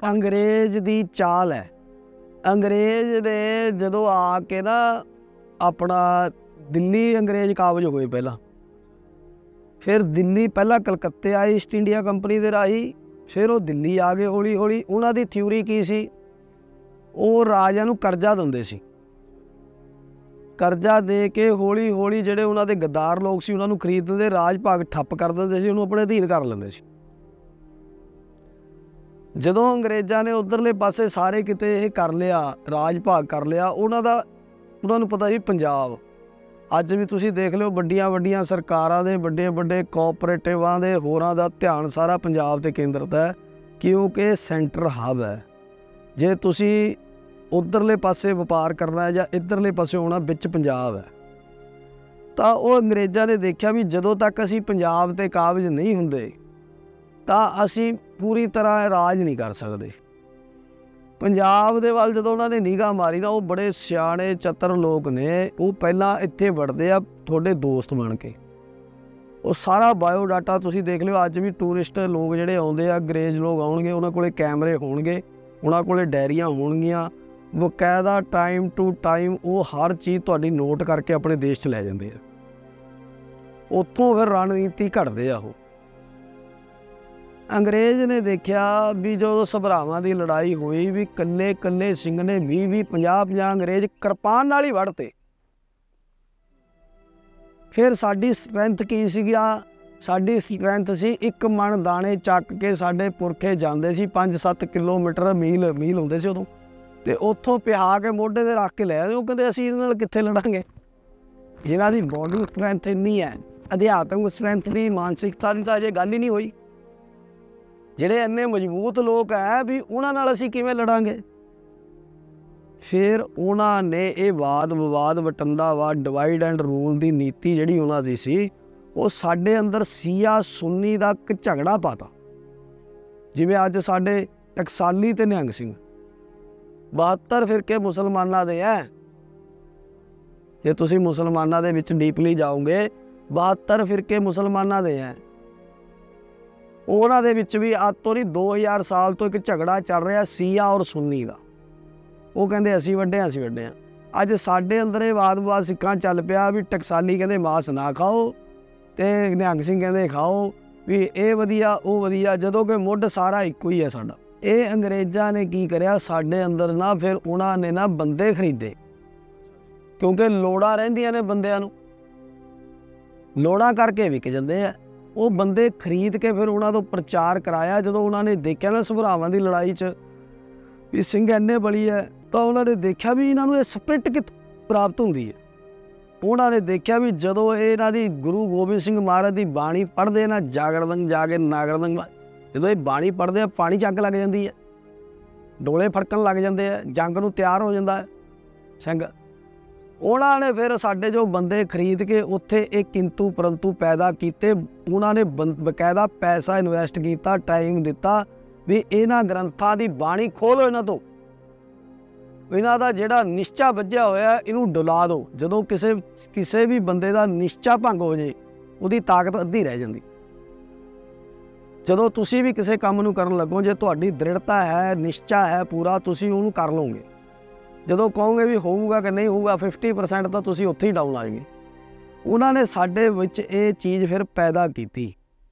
ਅੰਗਰੇਜ਼ ਦੀ ਚਾਲ ਹੈ। ਅੰਗਰੇਜ਼ ਨੇ ਜਦੋਂ ਆ ਕੇ ਨਾ ਆਪਣਾ ਦਿੱਲੀ ਅੰਗਰੇਜ਼ ਕਾਬਜ ਹੋਏ ਪਹਿਲਾਂ, ਫਿਰ ਦਿੱਲੀ ਪਹਿਲਾਂ ਕਲਕੱਤੇ ਆਏ ਈਸਟ ਇੰਡੀਆ ਕੰਪਨੀ ਦੇ ਰਾਹੀਂ, ਫਿਰ ਉਹ ਦਿੱਲੀ ਆ ਗਏ ਹੌਲੀ ਹੌਲੀ ਉਹਨਾਂ ਦੀ ਥਿਊਰੀ ਕੀ ਸੀ? ਉਹ ਰਾਜਿਆਂ ਨੂੰ ਕਰਜ਼ਾ ਦਿੰਦੇ ਸੀ। ਕਰਜ਼ਾ ਦੇ ਕੇ ਹੌਲੀ ਹੌਲੀ ਜਿਹੜੇ ਉਹਨਾਂ ਦੇ ਗੱਦਾਰ ਲੋਕ ਸੀ, ਉਹਨਾਂ ਨੂੰ ਖਰੀਦਦੇ ਰਾਜ ਭਾਗ ਠੱਪ ਕਰ ਦਿੰਦੇ ਸੀ, ਉਹਨੂੰ ਆਪਣੇ ਅਧੀਨ ਕਰ ਲੈਂਦੇ ਸੀ। ਜਦੋਂ ਅੰਗਰੇਜ਼ਾਂ ਨੇ ਉਧਰਲੇ ਪਾਸੇ ਸਾਰੇ ਕਿਤੇ ਇਹ ਕਰ ਲਿਆ ਰਾਜ ਭਾਗ ਕਰ ਲਿਆ, ਉਹਨਾਂ ਦਾ, ਉਹਨਾਂ ਨੂੰ ਪਤਾ ਸੀ ਪੰਜਾਬ। ਅੱਜ ਵੀ ਤੁਸੀਂ ਦੇਖ ਲਿਓ ਵੱਡੀਆਂ ਵੱਡੀਆਂ ਸਰਕਾਰਾਂ ਦੇ, ਵੱਡੇ ਵੱਡੇ ਕੋਆਪਰੇਟਿਵਾਂ ਦੇ, ਹੋਰਾਂ ਦਾ ਧਿਆਨ ਸਾਰਾ ਪੰਜਾਬ ਤੇ ਕੇਂਦਰਿਤ ਹੈ, ਕਿਉਂਕਿ ਸੈਂਟਰ ਹਬ ਹੈ। ਜੇ ਤੁਸੀਂ ਉਧਰਲੇ ਪਾਸੇ ਵਪਾਰ ਕਰਨਾ ਹੈ ਜਾਂ ਇਧਰਲੇ ਪਾਸੇ ਆਉਣਾ ਵਿੱਚ ਪੰਜਾਬ ਹੈ। ਤਾਂ ਉਹ ਅੰਗਰੇਜ਼ਾਂ ਨੇ ਦੇਖਿਆ ਵੀ ਜਦੋਂ ਤੱਕ ਅਸੀਂ ਪੰਜਾਬ ਤੇ ਕਾਬਜ ਨਹੀਂ ਹੁੰਦੇ ਤਾਂ ਅਸੀਂ ਪੂਰੀ ਤਰ੍ਹਾਂ ਰਾਜ ਨਹੀਂ ਕਰ ਸਕਦੇ। ਪੰਜਾਬ ਦੇ ਵੱਲ ਜਦੋਂ ਉਹਨਾਂ ਨੇ ਨਿਗਾਹ ਮਾਰੀ ਤਾਂ ਉਹ ਬੜੇ ਸਿਆਣੇ, ਚਤਰ ਲੋਕ ਨੇ। ਉਹ ਪਹਿਲਾਂ ਇੱਥੇ ਵੜਦੇ ਆ ਤੁਹਾਡੇ ਦੋਸਤ ਬਣ ਕੇ। ਉਹ ਸਾਰਾ ਬਾਇਓ ਡਾਟਾ ਤੁਸੀਂ ਦੇਖ ਲਿਓ, ਅੱਜ ਵੀ ਟੂਰਿਸਟ ਲੋਕ ਜਿਹੜੇ ਆਉਂਦੇ ਆ, ਅੰਗਰੇਜ਼ ਲੋਕ ਆਉਣਗੇ, ਉਹਨਾਂ ਕੋਲੇ ਕੈਮਰੇ ਹੋਣਗੇ, ਉਹਨਾਂ ਕੋਲੇ ਡਾਇਰੀਆਂ ਹੋਣਗੀਆਂ। ਬਕਾਇਦਾ ਟਾਈਮ ਟੂ ਟਾਈਮ ਉਹ ਹਰ ਚੀਜ਼ ਤੁਹਾਡੀ ਨੋਟ ਕਰਕੇ ਆਪਣੇ ਦੇਸ਼ 'ਚ ਲੈ ਜਾਂਦੇ ਆ। ਉੱਥੋਂ ਫਿਰ ਰਣਨੀਤੀ ਘੜਦੇ ਆ ਉਹ। ਅੰਗਰੇਜ਼ ਨੇ ਦੇਖਿਆ ਵੀ ਜਦੋਂ ਸਭਰਾਵਾਂ ਦੀ ਲੜਾਈ ਹੋਈ ਵੀ ਕੱਲੇ ਕੱਲੇ ਸਿੰਘ ਨੇ 20 20 50 50 ਅੰਗਰੇਜ਼ ਕਿਰਪਾਨ ਨਾਲ ਹੀ ਵੜਤੇ ਫਿਰ ਸਾਡੀ ਸਟਰੈਂਥ ਕੀ ਸੀਗਾ? ਸਾਡੀ ਸਟਰੈਂਥ ਸੀ ਇੱਕ ਮਣ ਦਾਣੇ ਚੱਕ ਕੇ ਸਾਡੇ ਪੁਰਖੇ ਜਾਂਦੇ ਸੀ 5-7 ਕਿਲੋਮੀਟਰ ਮੀਲ ਮੀਲ ਹੁੰਦੇ ਸੀ ਉਦੋਂ। ਤੇ ਉੱਥੋਂ ਪਿਹਾ ਕੇ ਮੋਢੇ ਤੇ ਰੱਖ ਕੇ ਲੈ ਆਏ ਉਹ ਕਹਿੰਦੇ ਅਸੀਂ ਇਹਨਾਂ ਨਾਲ ਕਿੱਥੇ ਲੜਾਂਗੇ? ਇਹਨਾਂ ਦੀ ਬੋਡੀ ਸਟਰੈਂਥ ਇੰਨੀ ਹੈ, ਅਧਿਆਤਮਿਕ ਸਟਰੈਂਥ ਦੀ ਮਾਨਸਿਕਤਾ ਦੀ ਤਾਂ ਅਜੇ ਗੱਲ ਹੀ ਨਹੀਂ ਹੋਈ। ਜਿਹੜੇ ਇੰਨੇ ਮਜ਼ਬੂਤ ਲੋਕ ਹੈ ਵੀ ਉਹਨਾਂ ਨਾਲ ਅਸੀਂ ਕਿਵੇਂ ਲੜਾਂਗੇ? ਫਿਰ ਉਹਨਾਂ ਨੇ ਇਹ ਵਾਦ ਵਿਵਾਦ ਵਟੰਦਾਵਾਦ ਡਿਵਾਈਡ ਐਂਡ ਰੂਲ ਦੀ ਨੀਤੀ ਜਿਹੜੀ ਉਹਨਾਂ ਦੀ ਸੀ, ਉਹ ਸਾਡੇ ਅੰਦਰ ਸੀਆ ਸੁੰਨੀ ਦਾ ਇੱਕ ਝਗੜਾ ਪਾਤਾ। ਜਿਵੇਂ ਅੱਜ ਸਾਡੇ ਟਕਸਾਲੀ ਤੇ ਨਿਹੰਗ ਸਿੰਘ। 72 ਫਿਰਕੇ ਮੁਸਲਮਾਨਾਂ ਦੇ ਐ। ਜੇ ਤੁਸੀਂ ਮੁਸਲਮਾਨਾਂ ਦੇ ਵਿੱਚ ਡੀਪਲੀ ਜਾਓਗੇ 72 ਫਿਰਕੇ ਮੁਸਲਮਾਨਾਂ ਦੇ ਐ। ਉਹਨਾਂ ਦੇ ਵਿੱਚ ਵੀ ਅੱਜ ਤੋਂ ਨਹੀਂ 2000 ਸਾਲ ਤੋਂ ਇੱਕ ਝਗੜਾ ਚੱਲ ਰਿਹਾ ਸੀਆ ਔਰ ਸੁੰਨੀ ਦਾ। ਉਹ ਕਹਿੰਦੇ, ਅਸੀਂ ਵੱਡੇ ਹਾਂ, ਅਸੀਂ ਵੱਡੇ ਹਾਂ। ਅੱਜ ਸਾਡੇ ਅੰਦਰ ਇਹ ਵਾਦ-ਵਿਵਾਦ ਸਿੱਖਾਂ ਚੱਲ ਪਿਆ ਵੀ ਟਕਸਾਲੀ ਕਹਿੰਦੇ ਮਾਸ ਨਾ ਖਾਓ ਤੇ ਨਿਹੰਗ ਸਿੰਘ ਕਹਿੰਦੇ ਖਾਓ ਵੀ ਇਹ ਵਧੀਆ, ਉਹ ਵਧੀਆ, ਜਦੋਂ ਕਿ ਮੁੱਢ ਸਾਰਾ ਇੱਕੋ ਹੀ ਹੈ ਸਾਡਾ। ਇਹ ਅੰਗਰੇਜ਼ਾਂ ਨੇ ਕੀ ਕਰਿਆ? ਸਾਡੇ ਅੰਦਰ ਨਾ ਫਿਰ ਉਹਨਾਂ ਨੇ ਨਾ ਬੰਦੇ ਖਰੀਦੇ। ਕਿਉਂਕਿ ਲੋੜਾਂ ਰਹਿੰਦੀਆਂ ਨੇ ਬੰਦਿਆਂ ਨੂੰ। ਲੋੜਾਂ ਕਰਕੇ ਵਿਕ ਜਾਂਦੇ ਆ। ਉਹ ਬੰਦੇ ਖਰੀਦ ਕੇ ਫਿਰ ਉਹਨਾਂ ਤੋਂ ਪ੍ਰਚਾਰ ਕਰਾਇਆ, ਜਦੋਂ ਉਹਨਾਂ ਨੇ ਦੇਖਿਆ ਨਾ ਸੁਭਰਾਵਾਂ ਦੀ ਲੜਾਈ 'ਚ ਵੀ ਸਿੰਘ ਐਨੇ ਬਲੀ ਹੈ ਤਾਂ ਉਹਨਾਂ ਨੇ ਦੇਖਿਆ ਵੀ ਇਹਨਾਂ ਨੂੰ ਇਹ ਸਪਿਰਿਟ ਕਿ ਪ੍ਰਾਪਤ ਹੁੰਦੀ ਹੈ ਉਹਨਾਂ ਨੇ ਦੇਖਿਆ ਵੀ ਜਦੋਂ ਇਹ ਇਹਨਾਂ ਦੀ ਗੁਰੂ ਗੋਬਿੰਦ ਸਿੰਘ ਮਹਾਰਾਜ ਦੀ ਬਾਣੀ ਪੜ੍ਹਦੇ ਨਾ, ਜਾਗਰਦੰਗ ਜਾ ਕੇ ਨਾਗਰਦੰਗ ਜਦੋਂ ਇਹ ਬਾਣੀ ਪੜ੍ਹਦੇ ਆ, ਪਾਣੀ ਜੰਗ ਲੱਗ ਜਾਂਦੀ ਹੈ ਡੋਲੇ ਫੜਕਣ ਲੱਗ ਜਾਂਦੇ ਆ, ਜੰਗ ਨੂੰ ਤਿਆਰ ਹੋ ਜਾਂਦਾ ਸਿੰਘ। ਉਹਨਾਂ ਨੇ ਫਿਰ ਸਾਡੇ ਜੋ ਬੰਦੇ ਖਰੀਦ ਕੇ ਉੱਥੇ ਇਹ ਕਿੰਤੂ ਪਰੰਤੂ ਪੈਦਾ ਕੀਤੇ, ਉਹਨਾਂ ਨੇ ਬੰ- ਬਕਾਇਦਾ ਪੈਸਾ ਇਨਵੈਸਟ ਕੀਤਾ ਟਾਈਮ ਦਿੱਤਾ ਵੀ ਇਹਨਾਂ ਗ੍ਰੰਥਾਂ ਦੀ ਬਾਣੀ ਖੋਲੋ ਇਹਨਾਂ ਤੋਂ। ਇਹਨਾਂ ਦਾ ਜਿਹੜਾ ਨਿਸ਼ਚਾ ਵੱਜਿਆ ਹੋਇਆ, ਇਹਨੂੰ ਡੁਲਾ ਦਿਓ। ਜਦੋਂ ਕਿਸੇ ਕਿਸੇ ਵੀ ਬੰਦੇ ਦਾ ਨਿਸ਼ਚਾ ਭੰਗ ਹੋ ਜੇ ਉਹਦੀ ਤਾਕਤ ਅੱਧੀ ਰਹਿ ਜਾਂਦੀ। ਜਦੋਂ ਤੁਸੀਂ ਵੀ ਕਿਸੇ ਕੰਮ ਨੂੰ ਕਰਨ ਲੱਗੋ, ਜੇ ਤੁਹਾਡੀ ਦ੍ਰਿੜਤਾ ਹੈ, ਨਿਸ਼ਚਾ ਹੈ ਪੂਰਾ, ਤੁਸੀਂ ਉਹਨੂੰ ਕਰ ਲਓਗੇ। ਜਦੋਂ ਕਹੋਗੇ ਵੀ ਹੋਊਗਾ ਕਿ ਨਹੀਂ ਹੋਊਗਾ 50% ਤਾਂ ਤੁਸੀਂ ਉੱਥੇ ਹੀ ਡਾਊਨ ਆਏਗੇ ਉਹਨਾਂ ਨੇ ਸਾਡੇ ਵਿੱਚ ਇਹ ਚੀਜ਼ ਫਿਰ ਪੈਦਾ ਕੀਤੀ।